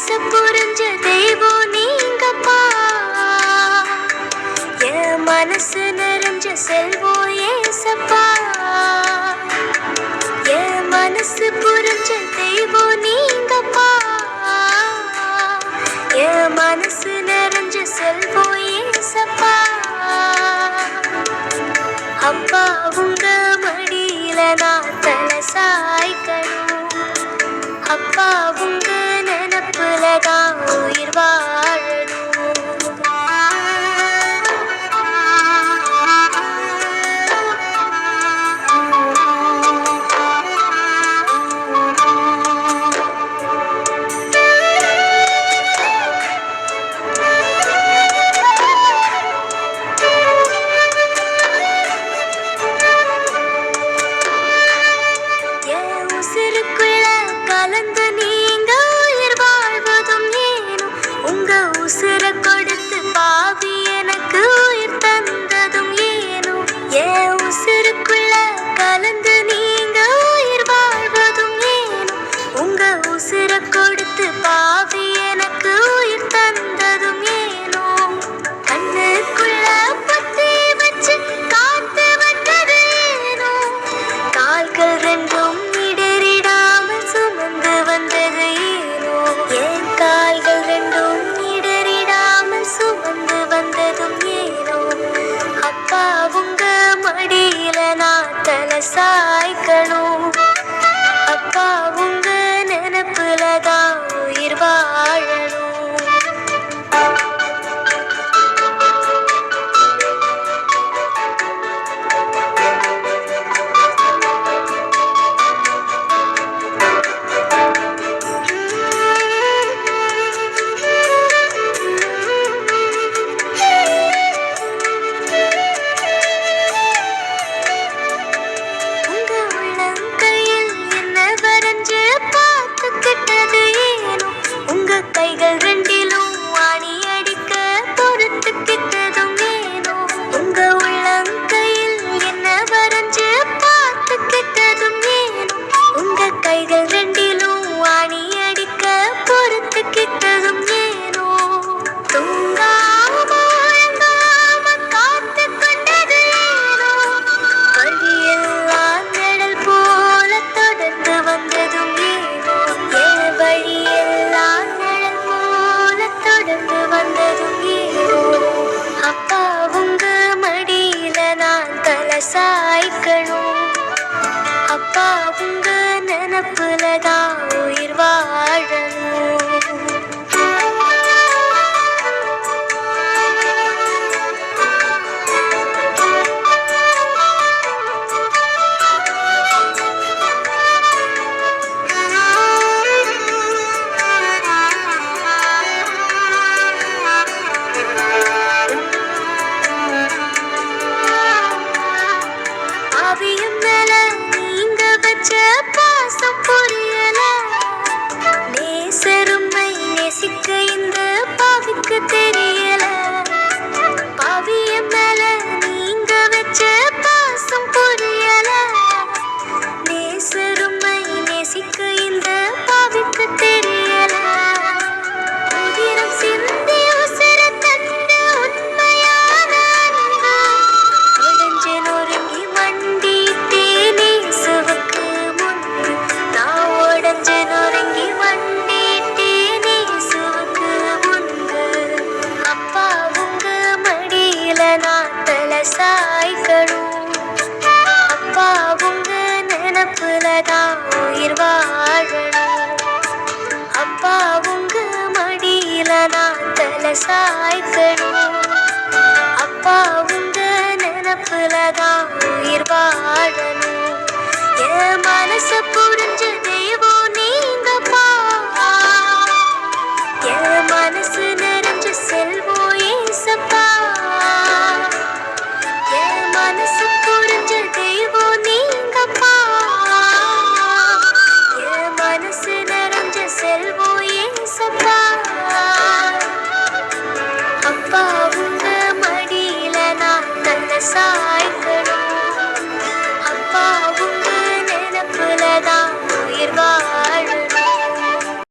மனசு புரிஞ்ச தெய்வம் நீங்கப்பா. என் மனசு நிறைஞ்ச செல்வோம் ஏசப்பா. என் மனசு புரிஞ்ச தெய்வம் நீங்கப்பா. என் மனசு சாய்க்கணும்